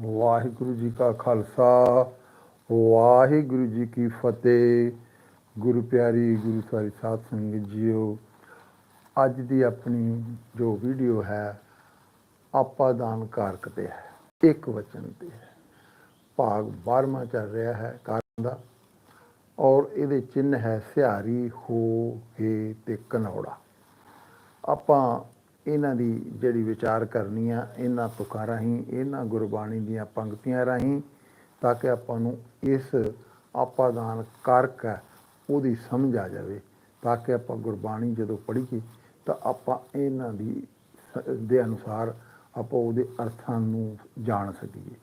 ਵਾਹਿਗੁਰੂ ਜੀ ਕਾ ਖਾਲਸਾ, ਵਾਹਿਗੁਰੂ ਜੀ ਕੀ ਫਤਿਹ। ਗੁਰੂ ਪਿਆਰੀ, ਗੁਰੂ ਸਾਰੀ ਸਾਧ ਸੰਗਤ ਜੀਓ, ਅੱਜ ਦੀ ਆਪਣੀ ਜੋ ਵੀਡੀਓ ਹੈ, ਆਪਾ ਦਾਨ ਕਾਰਕ ਤੇ ਹੈ, ਇੱਕ ਵਚਨ ਤੇ ਹੈ। ਭਾਗ 12ਵਾਂ ਚੱਲ ਰਿਹਾ ਹੈ ਕਾਰਨ ਦਾ, ਔਰ ਇਹਦੇ ਚਿੰਨ ਹੈ, ਸਿਹਾਰੀ ਹੋ ਕੇ ਤੇ ਕਨੌੜਾ ਆਪਾਂ ਇਹਨਾਂ ਦੀ ਜਿਹੜੀ ਵਿਚਾਰ ਕਰਨੀ ਆ, ਇਹਨਾਂ ਤੁਕਾਂ ਰਾਹੀਂ, ਇਹਨਾਂ ਗੁਰਬਾਣੀ ਦੀਆਂ ਪੰਕਤੀਆਂ ਰਾਹੀਂ, ਤਾਂ ਕਿ ਆਪਾਂ ਨੂੰ ਇਸ ਆਪਾਦਾਨ ਕਾਰਕ ਹੈ, ਉਹਦੀ ਸਮਝ ਆ ਜਾਵੇ। ਤਾਂ ਕਿ ਆਪਾਂ ਗੁਰਬਾਣੀ ਜਦੋਂ ਪੜ੍ਹੀਏ, ਤਾਂ ਆਪਾਂ ਇਹਨਾਂ ਦੀ ਸ- ਦੇ ਅਨੁਸਾਰ ਆਪਾਂ ਉਹਦੇ ਅਰਥਾਂ ਨੂੰ ਜਾਣ ਸਕੀਏ।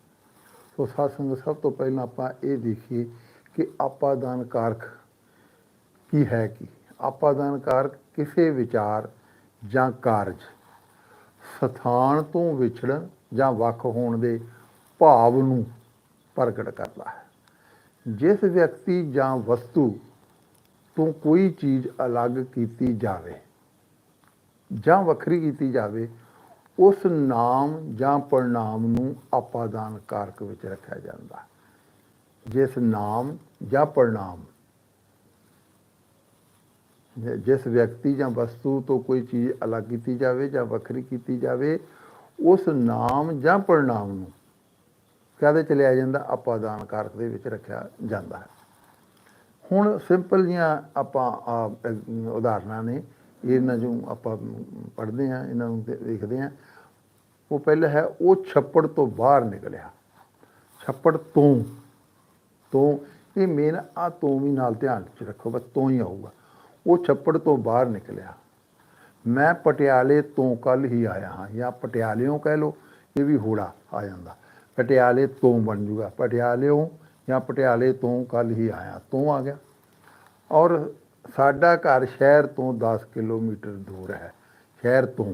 ਸੋ ਸਾਧ ਸਭ ਤੋਂ ਪਹਿਲਾਂ ਆਪਾਂ ਇਹ ਦੇਖੀਏ ਕਿ ਆਪਾਦਾਨ ਕਾਰਕ ਕੀ ਹੈ ਕੀ? ਆਪਾਦਾਨ ਕਾਰਕ ਕਿਸੇ ਵਿਚਾਰ ਜਾਂ ਕਾਰਜ ਸਥਾਨ ਤੋਂ ਵਿਛੜਨ ਜਾਂ ਵੱਖ ਹੋਣ ਦੇ ਭਾਵ ਨੂੰ ਪ੍ਰਗਟ ਕਰਦਾ ਹੈ। ਜਿਸ ਵਿਅਕਤੀ ਜਾਂ ਵਸਤੂ ਤੋਂ ਕੋਈ ਚੀਜ਼ ਅਲੱਗ ਕੀਤੀ ਜਾਵੇ ਜਾਂ ਵੱਖਰੀ ਕੀਤੀ ਜਾਵੇ, ਉਸ ਨਾਮ ਜਾਂ ਪ੍ਰਣਾਮ ਨੂੰ ਆਪਾਦਾਨ ਕਾਰਕ ਵਿੱਚ ਰੱਖਿਆ ਜਾਂਦਾ ਜਿਸ ਨਾਮ ਜਾਂ ਪ੍ਰਣਾਮ ਜਿਸ ਵਿਅਕਤੀ ਜਾਂ ਵਸਤੂ ਤੋਂ ਕੋਈ ਚੀਜ਼ ਅਲੱਗ ਕੀਤੀ ਜਾਵੇ ਜਾਂ ਵੱਖਰੀ ਕੀਤੀ ਜਾਵੇ, ਉਸ ਨਾਮ ਜਾਂ ਪ੍ਰਣਾਮ ਨੂੰ ਕਹਦੇ ਚਲਿਆ ਜਾਂਦਾ? ਆਪਾਦਾਨ ਕਾਰਕ ਦੇ ਵਿੱਚ ਰੱਖਿਆ ਜਾਂਦਾ ਹੈ। ਹੁਣ ਸਿੰਪਲ ਜੀਆਂ ਆਪਾਂ ਉਦਾਹਰਨਾਂ ਨੇ। ਇਹਨਾਂ ਨੂੰ ਆਪਾਂ ਪੜ੍ਹਦੇ ਆ ਇਹਨਾਂ ਨੂੰ ਦੇਖਦੇ ਆ ਉਹ ਪਹਿਲਾ ਹੈ, ਉਹ ਛੱਪੜ ਤੋਂ ਬਾਹਰ ਨਿਕਲਿਆ। ਛੱਪੜ ਤੋਂ ਤੋਂ, ਇਹ ਮੇਨ ਆ, ਤੋਂ ਵੀ ਨਾਲ ਧਿਆਨ ਚ ਰੱਖੋ, ਬਸ ਤੋਂ ਹੀ ਆਊਗਾ। ਉਹ ਛੱਪੜ ਤੋਂ ਬਾਹਰ ਨਿਕਲਿਆ। ਮੈਂ ਪਟਿਆਲੇ ਤੋਂ ਕੱਲ ਹੀ ਆਇਆ ਹਾਂ। ਜਾਂ ਪਟਿਆਲਿਓਂ ਕਹਿ ਲਓ, ਇਹ ਵੀ ਹੋੜਾ ਆ ਜਾਂਦਾ। ਪਟਿਆਲੇ ਤੋਂ ਬਣ ਜੂਗਾ। ਪਟਿਆਲਿਓਂ ਜਾਂ ਪਟਿਆਲੇ ਤੋਂ ਕੱਲ ਹੀ ਆਇਆ। ਤੋਂ ਆ ਗਿਆ। ਔਰ ਸਾਡਾ ਘਰ ਸ਼ਹਿਰ ਤੋਂ 10 ਕਿਲੋਮੀਟਰ ਦੂਰ ਹੈ। ਸ਼ਹਿਰ ਤੋਂ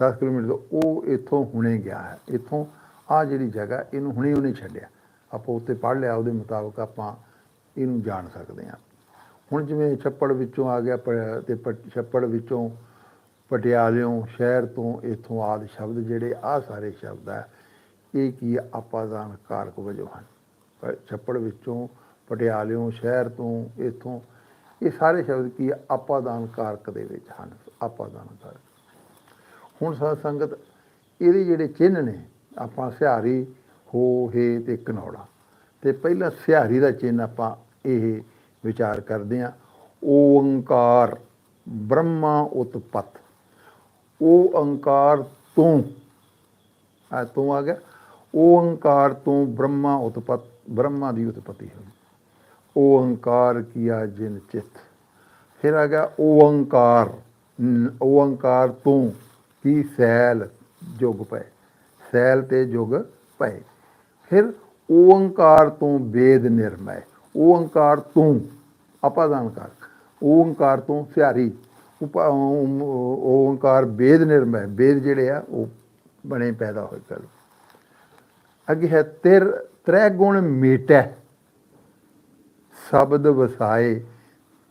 10 ਕਿਲੋਮੀਟਰ ਤੋਂ। ਉਹ ਇੱਥੋਂ ਹੁਣੇ ਗਿਆ ਹੈ। ਇੱਥੋਂ ਆ ਜਿਹੜੀ ਜਗ੍ਹਾ, ਇਹਨੂੰ ਹੁਣੇ ਉਹਨੇ ਛੱਡਿਆ। ਆਪਾਂ ਉੱਤੇ ਪੜ੍ਹ ਲਿਆ। ਉਹਦੇ ਮੁਤਾਬਕ ਆਪਾਂ ਇਹਨੂੰ ਜਾਣ ਸਕਦੇ ਹਾਂ। ਹੁਣ ਜਿਵੇਂ ਛੱਪੜ ਵਿੱਚੋਂ ਆ ਗਿਆ ਪ- ਤੇ ਪ- ਛੱਪੜ ਵਿੱਚੋਂ ਪਟਿਆਲਿਓਂ, ਸ਼ਹਿਰ ਤੋਂ ਇਥੋਂ ਆਦ ਸ਼ਬਦ ਜਿਹੜੇ ਆ ਸਾਰੇ ਸ਼ਬਦ ਆ, ਇਹ ਕੀ ਆ? ਆਪਾਦਾਨ ਕਾਰਕ ਵਜੋਂ ਹਨ ਪ- ਛੱਪੜ ਵਿੱਚੋਂ, ਪਟਿਆਲਿਓਂ, ਸ਼ਹਿਰ ਤੋਂ ਇਥੋਂ, ਇਹ ਸਾਰੇ ਸ਼ਬਦ ਕੀ ਆ? ਆਪਾਦਾਨ ਕਾਰਕ ਦੇ ਵਿੱਚ ਹਨ ਆਪਾਦਾਨ ਕਾਰਕ ਹੁਣ ਸਾਧ ਸੰਗਤ ਇਹਦੇ ਜਿਹੜੇ ਚਿੰਨ੍ਹ ਨੇ, ਆਪਾਂ ਸਿਹਾਰੀ, ਹੋ, ਹੇ ਤੇ ਕਨੌੜਾ ਤੇ ਪਹਿਲਾਂ ਸਿਹਾਰੀ ਦਾ ਚਿੰਨ੍ਹ ਆਪਾਂ ਇਹ ਵਿਚਾਰ ਕਰਦੇ ਹਾਂ, ਓੰਕਾਰ, ਬ੍ਰਹਮਾ ਉਤਪਤ। ਓੰਕਾਰ ਤੋਂ, ਆ ਤੋਂ ਆ ਗਿਆ। ਓੰਕਾਰ ਤੋਂ ਬ੍ਰਹਮਾ ਉਤਪਤ, ਬ੍ਰਹਮਾ ਦੀ ਉਤਪਤੀ ਹੋਈ ਓੰਕਾਰ ਕੀਆ ਜਿਨ ਚਿਤ। ਫਿਰ ਆ ਗਿਆ ਓੰਕਾਰ। ਨ- ਓੰਕਾਰ ਤੋਂ ਕੀ ਸੈਲ ਜੁਗ ਪਏ? ਸੈਲ ਤੇ ਜੁਗ ਪਏ। ਫਿਰ ਓੰਕਾਰ ਤੋਂ ਵੇਦ ਨਿਰਮੈ। ਓੰਕਾਰ ਤੋਂ ਅਪਾਦਾਨ ਕਰ ਓੰਕਾਰ ਤੋਂ ਸਿਆਰੀ ਉਪ ਓਮ- ਓੰਕਾਰ ਵੇਦ ਨਿਰਮੈ, ਵੇਦ ਜਿਹੜੇ ਆ, ਉਹ ਬਣੇ ਪੈਦਾ ਹੋਏ ਕਲ ਅੱਗੇ ਹੈ ਤਿਰ ਤ੍ਰੈ ਗੁਣ ਮੇਟੈ। ਸ਼ਬਦ ਵਸਾਏ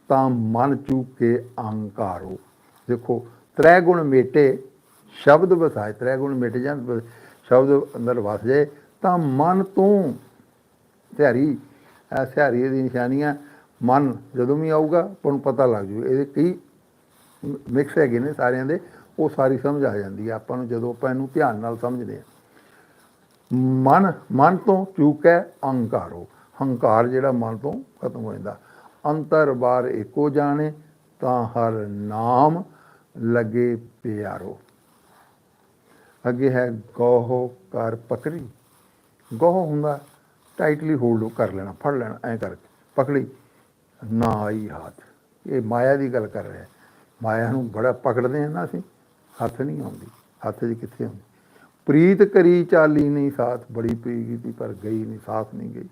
ਤਾਂ ਮਨ ਚੂਕੇ ਅਹੰਕਾਰੋ। ਦੇਖੋ ਤ੍ਰੈ ਗੁਣ ਮੇਟੇ, ਸ਼ਬਦ ਵਸਾਏ ਤ੍ਰੈ ਗੁਣ ਮਿਟ ਜਾਂ ਸ਼ਬਦ ਅੰਦਰ ਵਸ ਜਾਏ ਤਾਂ ਮਨ ਤੋਂ ਸਿਹਾਰੀ। ਇਹ ਸਿਹਾਰੀ ਦੀ ਨਿਸ਼ਾਨੀਆਂ, ਮਨ ਜਦੋਂ ਵੀ ਆਊਗਾ ਤੁਹਾਨੂੰ ਪਤਾ ਲੱਗ ਜੂ। ਇਹਦੇ ਕਈ ਮਿਕਸ ਹੈਗੇ ਨੇ ਸਾਰਿਆਂ ਦੇ, ਉਹ ਸਾਰੀ ਸਮਝ ਆ ਜਾਂਦੀ ਹੈ ਆਪਾਂ ਨੂੰ ਜਦੋਂ ਆਪਾਂ ਇਹਨੂੰ ਧਿਆਨ ਨਾਲ ਸਮਝਦੇ ਹਾਂ ਮਨ ਮਨ ਤੋਂ ਚੂਕ ਹੈ ਅਹੰਕਾਰੋ ਹੰਕਾਰ ਜਿਹੜਾ ਮਨ ਤੋਂ ਖਤਮ ਹੋ ਜਾਂਦਾ। ਅੰਤਰ ਬਾਰ ਏਕੋ ਜਾਣੇ, ਤਾਂ ਹਰ ਨਾਮ ਲਗੇ ਪਿਆਰੋ। ਅੱਗੇ ਹੈ ਗੋਹ ਕਰ ਪਕੜੀ ਗੋਹ ਹੁੰਦਾ ਟਾਈਟਲੀ ਹੋਲਡ ਕਰ ਲੈਣਾ, ਫੜ ਲੈਣਾ, ਐ ਕਰਕੇ, ਪਕੜੀ। ਨਾ ਆਈ ਹੱਥ। ਇਹ ਮਾਇਆ ਦੀ ਗੱਲ ਕਰ ਰਿਹਾ। ਮਾਇਆ ਨੂੰ ਬੜਾ ਪਕੜਦੇ ਆ ਨਾ ਅਸੀਂ, ਹੱਥ ਨਹੀਂ ਆਉਂਦੀ, ਹੱਥ 'ਚ ਕਿੱਥੇ ਆਉਂਦੀ? ਪ੍ਰੀਤ ਕਰੀ ਚਾਲੀ ਨਹੀਂ ਸਾਥ, ਬੜੀ ਪ੍ਰੀਤ ਕੀਤੀ ਪਰ ਗਈ ਨਹੀਂ, ਸਾਥ ਨਹੀਂ ਗਈ।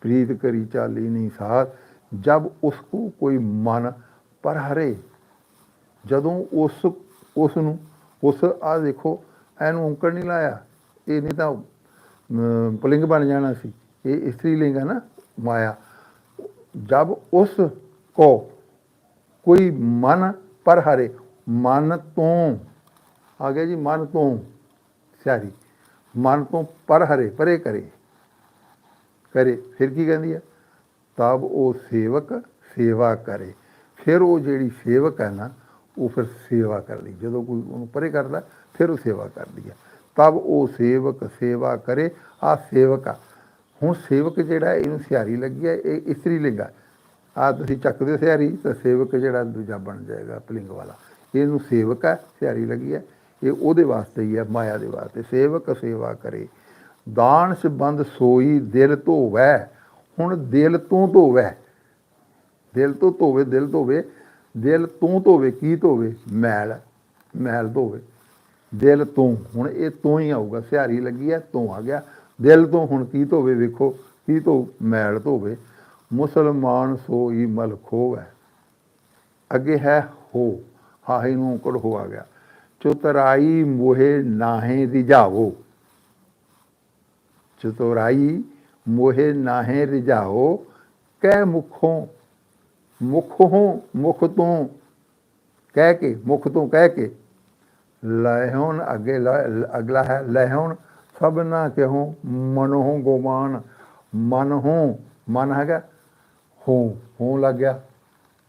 ਪ੍ਰੀਤ ਕਰੀ ਚਾਲੀ ਨਹੀਂ ਸਾਥ, ਜਬ ਉਸਕੋ ਕੋਈ ਮਨ ਪਰ ਹਰੇ ਜਦੋਂ ਉਸ ਉਸ ਨੂੰ, ਉਸ ਆ ਦੇਖੋ, ਇਹਨੂੰ ਉਂਕੜ ਨਹੀਂ ਲਾਇਆ। ਇਹ ਨਹੀਂ ਤਾਂ ਪਲਿੰਗ ਬਣ ਜਾਣਾ ਸੀ। ਇਹ ਇਸਤਰੀ ਲਿੰਗ ਹੈ ਨਾ, ਮਾਇਆ। ਜਬ ਉਸ ਕੋ ਕੋਈ ਮਨ ਪਰ ਹਰੇ ਮਨ ਤੋਂ, ਆ ਗਿਆ ਜੀ ਮਨ ਤੋਂ ਸਿਆਰੀ। ਮਨ ਤੋਂ ਪਰ ਹਰੇ ਪਰੇ ਕਰੇ। ਕਰੇ, ਫਿਰ ਕੀ ਕਹਿੰਦੀ ਹੈ? ਤਬ ਉਹ ਸੇਵਕ ਸੇਵਾ ਕਰੇ। ਫਿਰ ਉਹ ਜਿਹੜੀ ਸੇਵਕ ਹੈ ਨਾ, ਉਹ ਫਿਰ ਸੇਵਾ ਕਰਦੀ। ਜਦੋਂ ਕੋਈ ਉਹਨੂੰ ਪਰੇ ਕਰਦਾ, ਫਿਰ ਉਹ ਸੇਵਾ ਕਰਦੀ ਆ ਤਬ ਉਹ ਸੇਵਕ ਸੇਵਾ ਕਰੇ। ਆ ਸੇਵਕ ਆ। ਹੁਣ ਸੇਵਕ ਜਿਹੜਾ ਇਹਨੂੰ ਸਿਹਾਰੀ ਲੱਗੀ ਹੈ, ਇਹ ਇਸਤਰੀ ਲਿੰਗ ਹੈ ਆ ਤੁਸੀਂ ਚੱਕਦੇ ਹੋ ਸਿਹਾਰੀ, ਤਾਂ ਸੇਵਕ ਜਿਹੜਾ ਦੂਜਾ ਬਣ ਜਾਏਗਾ ਪਲਿੰਗ ਵਾਲਾ। ਇਹਨੂੰ ਸੇਵਕ ਹੈ ਸਿਹਾਰੀ ਲੱਗੀ ਹੈ। ਇਹ ਉਹਦੇ ਵਾਸਤੇ ਹੀ ਹੈ ਮਾਇਆ ਦੇ ਵਾਸਤੇ। ਸੇਵਕ ਸੇਵਾ ਕਰੇ। ਦਾਨ ਸੰਬੰਧ ਸੋਈ ਦਿਲ ਧੋਵੈ। ਹੁਣ ਦਿਲ ਤੋਂ ਧੋਵੈ। ਦਿਲ ਤੋਂ ਧੋਵੇ, ਦਿਲ ਧੋਵੇ। ਦਿਲ ਤੋਂ ਧੋਵੇ, ਕੀ ਧੋਵੇ? ਮੈਲ। ਮੈਲ ਧੋਵੇ। ਦਿਲ ਤੋਂ। ਹੁਣ ਇਹ ਤੋਂ ਹੀ ਆਊਗਾ। ਸਿਹਾਰੀ ਲੱਗੀ ਹੈ, ਤੋਂ ਆ ਗਿਆ। ਦਿਲ ਤੋਂ ਹੁਣ ਕੀ ਧੋਵੇ ਵੇਖੋ, ਕੀ ਧੋ ਮੈਲ ਧੋਵੇ। ਮੁਸਲਮਾਨ ਸੋ ਸੋਈ ਮਲ ਖੋਵੈ ਅੱਗੇ ਹੈ ਹੋ, ਹਾਹੀ ਨੂੰ ਕੜ ਹੋ ਆ ਗਿਆ। ਚਤੁਰਾਈ ਮੋਹੇ ਨਾਹੇ ਰਿਝਾਵੋ। ਚਤੁਰਾਈ ਮੋਹੇ ਨਾਹੇ ਰਿਝਾਓ ਕਹਿ ਮੁਖੋਂ ਮੁਖੋਂ ਮੁਖ ਤੋਂ ਕਹਿ ਕੇ, ਮੁਖ ਤੋਂ ਕਹਿ ਕੇ। ਲਹਿਉਨ ਅੱਗੇ, ਲ- ਅਗਲਾ ਹੈ ਲਹਿਉਨ ਸਭ ਨਾ ਕਿਹੋ ਮਨੋਂ ਗੋਮਾਨ ਮਨ ਹੂੰ ਮਨ ਹੈਗਾ, ਹੋ ਹੋ ਲੱਗ ਗਿਆ।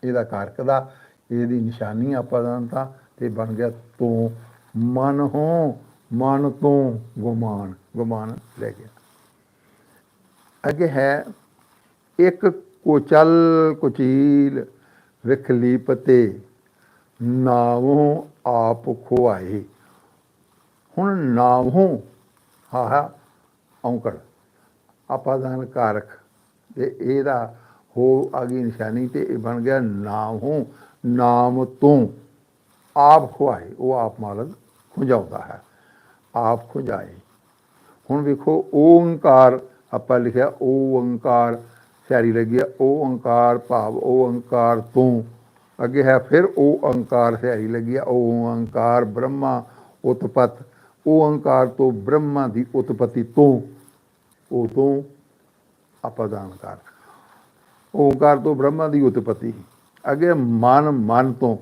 ਇਹਦਾ ਕਾਰਕ ਦਾ, ਇਹਦੀ ਨਿਸ਼ਾਨੀ ਆਪਾਂ ਜਾਣਤਾ ਤੇ ਬਣ ਗਿਆ ਤੂੰ। ਮਨ ਹੋ ਮਨ ਤੋਂ, ਗੁਮਾਨ ਗੁਮਾਨ ਲੈ ਗਿਆ। ਅੱਗੇ ਹੈ ਇੱਕ ਕੋਚਲ ਕੁਚੀਲ ਵਿਖਲੀਪ ਤੇ ਨਾਵੋਂ ਆਪ ਖੁਆਏ। ਹੁਣ ਨਾਵੋਂ ਹਾ ਹਾ ਔਂਕੜ ਆਪਾਦਾਨ ਕਾਰਕ ਤੇ ਇਹਦਾ ਹੋ ਆ ਗਈ ਨਿਸ਼ਾਨੀ ਤੇ ਇਹ ਬਣ ਗਿਆ ਨਾਮ ਨਾਮੋਂ ਨਾਮ ਤੂੰ। ਆਪ ਖੁਆਏ, ਉਹ ਆਪ ਮਾਲਕ ਖੁੰਝਾਉਂਦਾ ਹੈ। ਆਪ ਖੁੰਝਾਏ। ਹੁਣ ਵੇਖੋ ਓੰਕਾਰ ਆਪਾਂ ਲਿਖਿਆ ਓੰਕਾਰ ਸਿਆਰੀ ਲੱਗੀ ਹੈ ਓੰਕਾਰ ਭਾਵ ਓੰਕਾਰ ਤੂੰ। ਅੱਗੇ ਹੈ, ਫਿਰ ਓੰਕਾਰ ਸਿਆਰੀ ਲੱਗੀ ਹੈ ਓੰਕਾਰ ਬ੍ਰਹਮਾ ਉਤਪਤ। ਓੰਕਾਰ ਤੋਂ ਬ੍ਰਹਮਾ ਦੀ ਉਤਪਤੀ ਤੋਂ, ਉਹ ਤੋਂ ਅਪਦਾਨ ਕਰ ਓੰਕਾਰ ਤੋਂ ਬ੍ਰਹਮਾ ਦੀ ਉਤਪਤੀ। ਅੱਗੇ ਮਨ ਮਨ ਤੋਂ।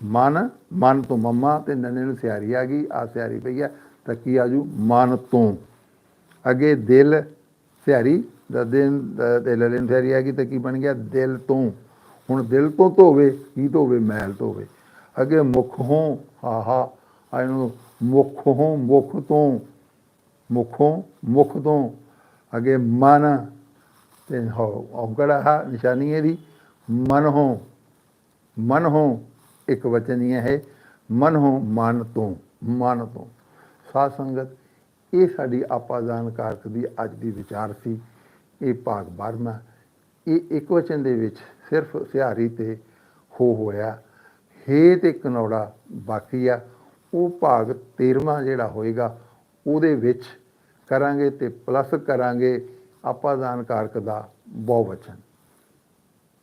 ਮਨ ਮਨ ਤੋਂ ਮੰਮਾ ਤੇ ਨੰਨੇ ਨੂੰ ਸਿਆਰੀ ਆ ਗਈ ਆ ਸਿਆਰੀ ਪਈ ਆ, ਤਾਂ ਕੀ ਆਜੂ ਮਨ ਤੋਂ। ਅੱਗੇ ਦਿਲ ਸਿਆਰੀ, ਦਾ ਦਿਨ, ਦਾ ਤੇ ਲਲਨ ਸਿਆਰੀ ਆ ਗਈ, ਤਾਂ ਕੀ ਬਣ ਗਿਆ? ਦਿਲ ਤੋਂ। ਹੁਣ ਦਿਲ ਤੋਂ ਧੋਵੇ, ਕੀ ਧੋਵੇ? ਮੈਲ ਧੋਵੇ। ਅੱਗੇ ਮੁਖ ਹੋਂ, ਆਹਾ ਆ ਇਹਨੂੰ ਮੁਖ ਹੋ ਮੁਖ ਤੋਂ, ਮੁਖੋਂ, ਮੁਖ ਤੋਂ, ਅੱਗੇ ਮਨ ਤੇ ਹੋ ਔਗੜਾ ਹੈ? ਨਿਸ਼ਾਨੀ ਇਹਦੀ। ਮਨ ਹੋ ਮਨ ਹੋ ਇੱਕ ਵਚਨੀ ਹੈ ਮਨ ਹੋ ਮਨ ਤੋਂ ਮਨ ਤੋਂ। ਸਾਧ ਸੰਗਤ ਇਹ ਸਾਡੀ ਆਪਾਦਾਨ ਕਾਰਕ ਦੀ ਅੱਜ ਦੀ ਵਿਚਾਰ ਸੀ। ਇਹ ਭਾਗ 12ਵਾਂ ਇਹ ਇੱਕ ਵਚਨ ਦੇ ਵਿੱਚ ਸਿਰਫ ਸਿਹਾਰੀ ਤੇ ਹੋ ਹੋਇਆ। ਹੇ ਤੇ ਕਨੌੜਾ ਬਾਕੀ ਆ। ਉਹ ਭਾਗ 13ਵਾਂ ਜਿਹੜਾ ਹੋਏਗਾ, ਉਹਦੇ ਵਿੱਚ ਕਰਾਂਗੇ ਤੇ ਪਲੱਸ ਕਰਾਂਗੇ ਆਪਾਦਾਨ ਕਾਰਕ ਦਾ ਬਹੁਵਚਨ।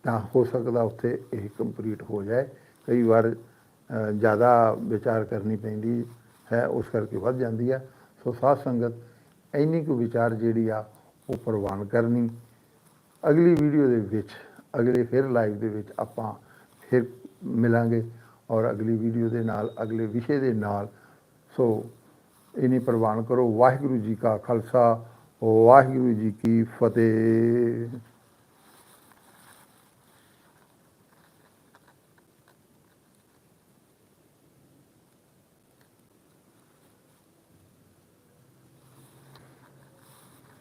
ਤਾਂ ਹੋ ਸਕਦਾ ਉੱਥੇ ਇਹ ਕੰਪਲੀਟ ਹੋ ਜਾਏ। ਕਈ ਵਾਰ ਜ਼ਿਆਦਾ ਵਿਚਾਰ ਕਰਨੀ ਪੈਂਦੀ ਹੈ, ਉਸ ਕਰਕੇ ਵੱਧ ਜਾਂਦੀ ਆ। ਸੋ ਸਾਧ ਸੰਗਤ, ਇੰਨੀ ਕੁ ਵਿਚਾਰ ਜਿਹੜੀ ਆ, ਉਹ ਪ੍ਰਵਾਨ ਕਰਨੀ। ਅਗਲੀ ਵੀਡੀਓ ਦੇ ਵਿੱਚ, ਅਗਲੇ ਫਿਰ ਲਾਈਵ ਦੇ ਵਿੱਚ ਆਪਾਂ ਫਿਰ ਮਿਲਾਂਗੇ। ਔਰ ਅਗਲੀ ਵੀਡੀਓ ਦੇ ਨਾਲ, ਅਗਲੇ ਵਿਸ਼ੇ ਦੇ ਨਾਲ। ਸੋ ਇਹਨੇ ਪ੍ਰਵਾਨ ਕਰੋ। ਵਾਹਿਗੁਰੂ ਜੀ ਕਾ ਖਾਲਸਾ, ਵਾਹਿਗੁਰੂ ਜੀ ਕੀ ਫਤਿਹ।